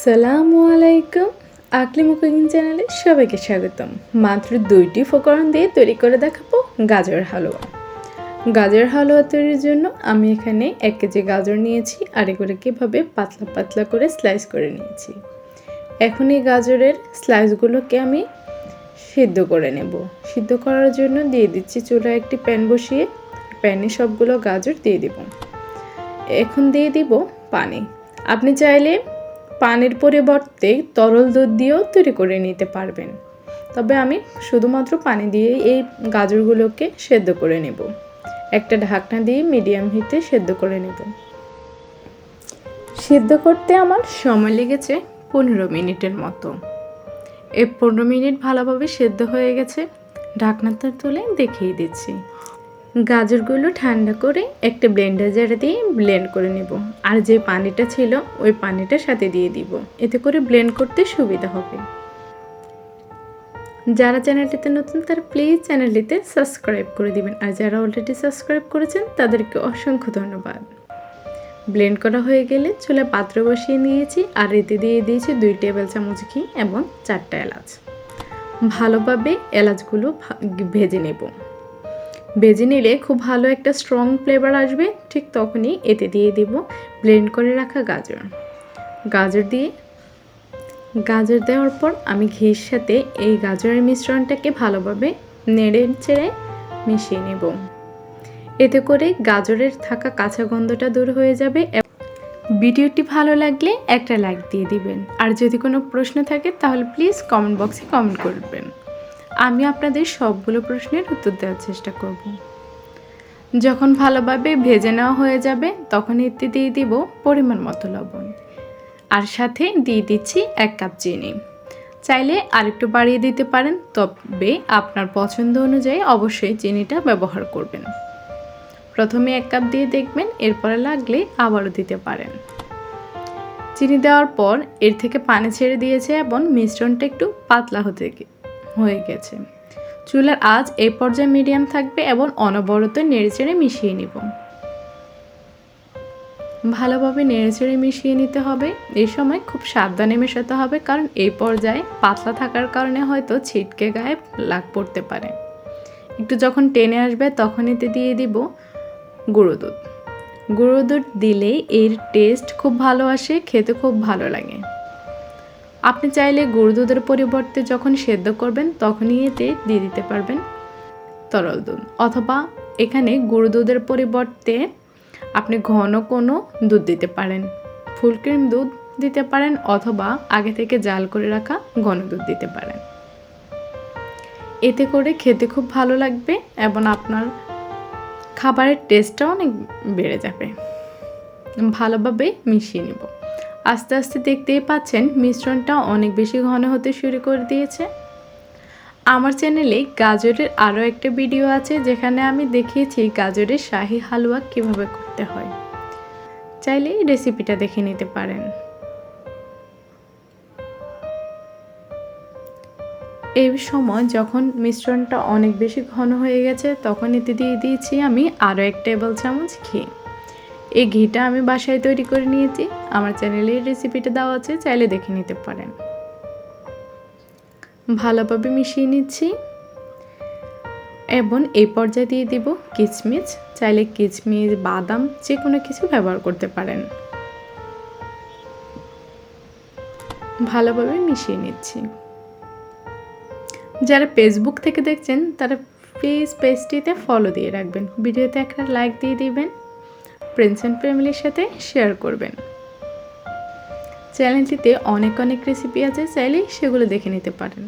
সালামু আলাইকুম। আকলিমু কুকিং চ্যানেলে সবাইকে স্বাগতম। মাত্র দুইটি উপকরণ দিয়ে তৈরি করে দেখাবো গাজর হালুয়া। গাজর হালুয়া তৈরির জন্য আমি এখানে এক কেজি গাজর নিয়েছি, আর এগুলো কীভাবে পাতলা পাতলা করে স্লাইস করে নিয়েছি। এখন এই গাজরের স্লাইসগুলোকে আমি সিদ্ধ করে নেব। সিদ্ধ করার জন্য দিয়ে দিচ্ছি চুলায় একটি প্যান বসিয়ে, প্যানে সবগুলো গাজর দিয়ে দিব। এখন দিয়ে দিব পানি। আপনি চাইলে পানির পরিবর্তে তরল দুধ দিয়েও তৈরি করে নিতে পারবেন। তবে আমি শুধুমাত্র পানি দিয়ে এই গাজরগুলোকে সেদ্ধ করে নেব। একটা ঢাকনা দিয়ে মিডিয়াম হিটে সেদ্ধ করে নেব। সেদ্ধ করতে আমার সময় লেগেছে পনেরো মিনিটের মতো। এই পনেরো মিনিট ভালোভাবে সেদ্ধ হয়ে গেছে। ঢাকনাটা তুলে দেখিয়ে দিচ্ছি। গাজরগুলো ঠান্ডা করে একটা ব্লেন্ডার জারে দিয়ে ব্লেন্ড করে নেব। আর যে পানিটা ছিল, ওই পানিটা সাথে দিয়ে দিব। এতে করে ব্লেন্ড করতে সুবিধা হবে। যারা চ্যানেলটিতে নতুন, তারা প্লিজ চ্যানেলটিতে সাবস্ক্রাইব করে দিবেন। আর যারা অলরেডি সাবস্ক্রাইব করেছেন, তাদেরকে অসংখ্য ধন্যবাদ। ব্লেন্ড করা হয়ে গেলে চুলে পাত্র বসিয়ে নিয়েছি। আর এতে দিয়ে দিয়েছি দুই টেবিল চামচ ঘি এবং চারটা এলাচ। ভালোভাবে এলাচগুলো ভেজে নেব। ভেজে নিলে খুব ভালো একটা স্ট্রং ফ্লেভার আসবে, ঠিক তখনই এতে দিয়ে দেব ব্লেন্ড করে রাখা গাজর। গাজর দিয়ে, গাজর দেওয়ার পর আমি ঘির সাথে এই গাজরের মিশ্রণটাকে ভালোভাবে নেড়ে চেড়ে মিশিয়ে নেব। এতে করে গাজরের থাকা কাঁচা গন্ধটা দূর হয়ে যাবে ভিডিওটি ভালো লাগলে একটা লাইক দিয়ে দিবেন। আর যদি কোনো প্রশ্ন থাকে তাহলে প্লিজ কমেন্ট বক্সে কমেন্ট করবেন। আপনাদের সবগুলো প্রশ্নের উত্তর দেওয়ার চেষ্টা করব। যখন ভালোভাবে ভেজে নেওয়া হয়ে যাবে, তখন এতে দিয়ে দিব পরিমাণ মতো লবণ। আর সাথে দিয়ে দিচ্ছি এক কাপ চিনি। চাইলে আরেকটু বাড়িয়ে দিতে পারেন, তবে আপনার পছন্দ অনুযায়ী অবশ্যই চিনিটা ব্যবহার করবেন। প্রথমে এক কাপ দিয়ে দেখবেন, এরপরে লাগলে আবারও দিতে পারেন। চিনি দেওয়ার পর এর থেকে পানি ছেড়ে দিয়েছে এবং মিশ্রণটা একটু পাতলা হতে হয়ে গেছে। চুলার আজ এই পর্যায়ে মিডিয়াম থাকবে এবং অনবরত নেড়েচেড়ে মিশিয়ে নিব। ভালোভাবে নেড়েচেড়ে মিশিয়ে নিতে হবে। এই সময় খুব সাবধানে মেশাতে হবে কারণ এই পর্যায়ে পাতলা থাকার কারণে হয়তো ছিটকে গায়ে লাগ পড়তে পারে। একটু যখন টেনে আসবে তখন এতে দিয়ে দিব গুঁড়ো দুধ। গুঁড়ো দুধ দিলে এর টেস্ট খুব ভালো আসে, খেতে খুব ভালো লাগে। আপনি চাইলে গুঁড়ো দুধের পরিবর্তে যখন সেদ্ধ করবেন, তখনই এতে দিয়ে দিতে পারবেন তরল দুধ। অথবা এখানে গুঁড়ো দুধের পরিবর্তে আপনি ঘন কোনো দুধ দিতে পারেন। ফুল ক্রিম দুধ দিতে পারেন অথবা আগে থেকে জাল করে রাখা ঘন দুধ দিতে পারেন। এতে করে খেতে খুব ভালো লাগবে এবং আপনার খাবারের টেস্টটা অনেক বেড়ে যাবে। ভালোভাবে মিশিয়ে নেব। আস্তে আস্তে দেখতেই পাচ্ছেন মিশ্রণটা অনেক বেশি ঘন হতে শুরু করে দিয়েছে। আমার চ্যানেলে গাজরের আরও একটা ভিডিও আছে যেখানে আমি দেখিয়েছি গাজরের শাহি হালুয়া কীভাবে করতে হয়। চাইলে রেসিপিটা দেখে নিতে পারেন। এই সময় যখন মিশ্রণটা অনেক বেশি ঘন হয়ে গেছে, তখন এতে দিয়ে দিয়েছি আমি আরও এক টেবিল চামচ ঘি। এই ঘিটা আমি বাসায় তৈরি করে নিয়েছি। আমার চ্যানেলে রেসিপিটা দেওয়া আছে, চাইলে দেখে নিতে পারেন। ভালোভাবে মিশিয়ে নিচ্ছি। এবং এই পর্যায়ে দিয়ে দিব কিচমিচ চাইলে কিচমিচ বাদাম যে কোনো কিছু ব্যবহার করতে পারেন। ভালোভাবে মিশিয়ে নিচ্ছি। যারা ফেসবুক থেকে দেখছেন, তারা প্লিজ পেজটিতে ফলো দিয়ে রাখবেন। ভিডিওতে একটা লাইক দিয়ে দিবেন। ফ্রেন্ডস অ্যান্ড ফ্যামিলির সাথে শেয়ার করবেন। চ্যানেলটিতে অনেক অনেক রেসিপি আছে চাইলেই সেগুলো দেখে নিতে পারেন।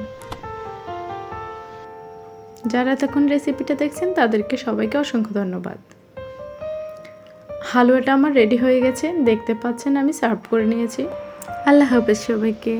যারা তখন রেসিপিটা দেখছেন, তাদেরকে সবাইকে অসংখ্য ধন্যবাদ। হালুয়াটা আমার রেডি হয়ে গেছে, দেখতে পাচ্ছেন আমি সার্ভ করে নিয়েছি। আল্লাহ হাফেজ সবাইকে।